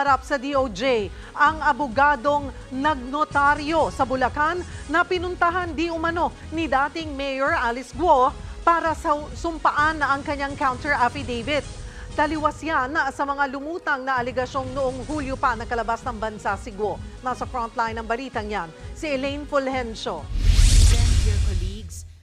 humarap sa DOJ ang abogadong nagnotaryo sa Bulacan na pinuntahan di umano ni dating Mayor Alice Guo para sa sumpaan na ang kanyang counter affidavit. Taliwas yan sa mga lumutang na aligasyong noong Hulyo pa nakalabas ng bansa si Guo. Nasa frontline ng balitang yan, si Elaine Fulgencio.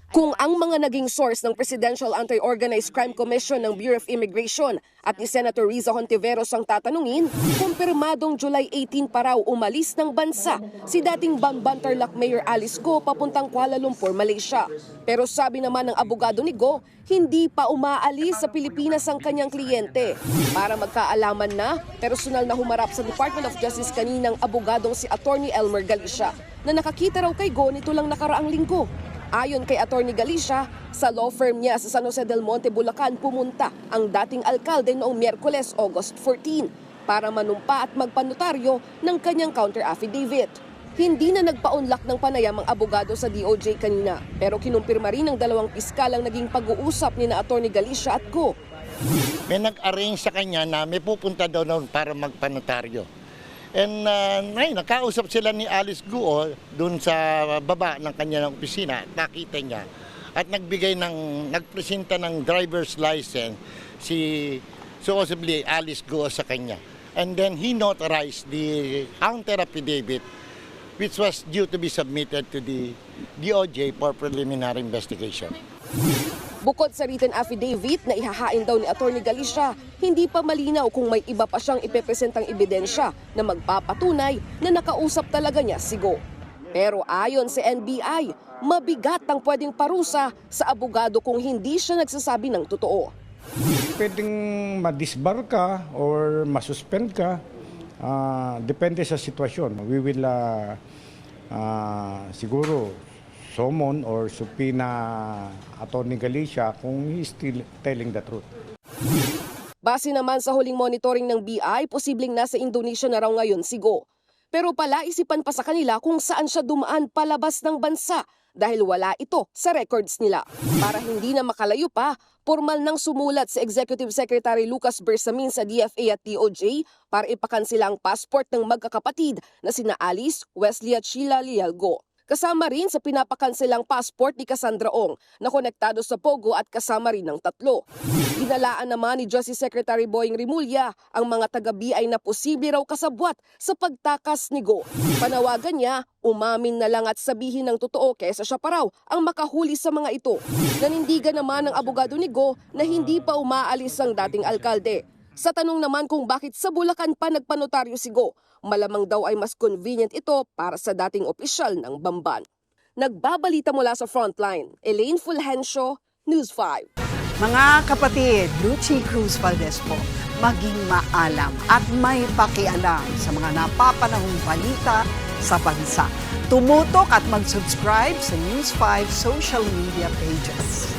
Kung ang mga naging source ng Presidential Anti-Organized Crime Commission ng Bureau of Immigration at ni Senator Riza Hontiveros ang tatanungin, kumpirmadong July 18 pa raw umalis ng bansa si dating Bamban Tarlac Mayor Alice Go papuntang Kuala Lumpur, Malaysia. Pero sabi naman ng abogado ni Go, hindi pa umaalis sa Pilipinas ang kanyang kliyente. Para magkaalaman na, personal na humarap sa Department of Justice kaninang abogadong si Attorney Elmer Galicia na nakakita raw kay Go nito lang nakaraang linggo. Ayon kay Attorney Galicia, sa law firm niya sa San Jose del Monte, Bulacan pumunta ang dating alkalde noong Miyerkules, August 14 para manumpa at magpanotaryo ng kanyang counter affidavit. Hindi na nagpaunlak ng panayam ang abogado sa DOJ kanina pero kinumpirma rin ng dalawang piskal ang naging pag-uusap ni na Attorney Galicia at Go. may nag-arrange sa kanya na may pupunta daw noon para magpanotaryo. And uh, ay, nakausap sila ni Alice Guo doon sa baba ng kanya ng opisina. Nakita niya. At nagbigay ng, nagpresenta ng driver's license si supposedly Alice Guo sa kanya. And then he notarized the counter affidavit which was due to be submitted to the DOJ for preliminary investigation. Bukod sa written affidavit na ihahain daw ni Attorney Galicia, hindi pa malinaw kung may iba pa siyang ipepresentang ebidensya na magpapatunay na nakausap talaga niya si Go. Pero ayon sa NBI, mabigat ang pwedeng parusa sa abogado kung hindi siya nagsasabi ng totoo. Pwedeng madisbar ka or masuspend ka. Ah, depende sa sitwasyon. We will ah, ah, siguro summon or subpoena Attorney Galicia kung he still telling the truth. Base naman sa huling monitoring ng BI, posibleng nasa Indonesia na raw ngayon si Go. Pero palaisipan pa sa kanila kung saan siya dumaan palabas ng bansa dahil wala ito sa records nila. Para hindi na makalayo pa, formal nang sumulat si Executive Secretary Lucas Bersamin sa DFA at DOJ para ipakansila ang passport ng magkakapatid na sina Alice, Wesley at Sheila Lialgo. Kasama rin sa pinapakansilang passport ni Cassandra Ong na konektado sa Pogo at kasama rin ng tatlo. Ginalaan naman ni Justice Secretary Boying Rimulya ang mga taga-BI na posible raw kasabwat sa pagtakas ni Go. Panawagan niya, umamin na lang at sabihin ng totoo kesa siya pa raw ang makahuli sa mga ito. Nanindigan naman ng abogado ni Go na hindi pa umaalis ang dating alkalde. Sa tanong naman kung bakit sa Bulacan pa nagpanotaryo si Go, malamang daw ay mas convenient ito para sa dating opisyal ng Bamban. Nagbabalita mula sa Frontline, Elaine Fulgencio, News 5. Mga kapatid, Lucy Cruz Valdez po, maging maalam at may pakialam sa mga napapanahong balita sa bansa. Tumutok at mag-subscribe sa News 5 social media pages.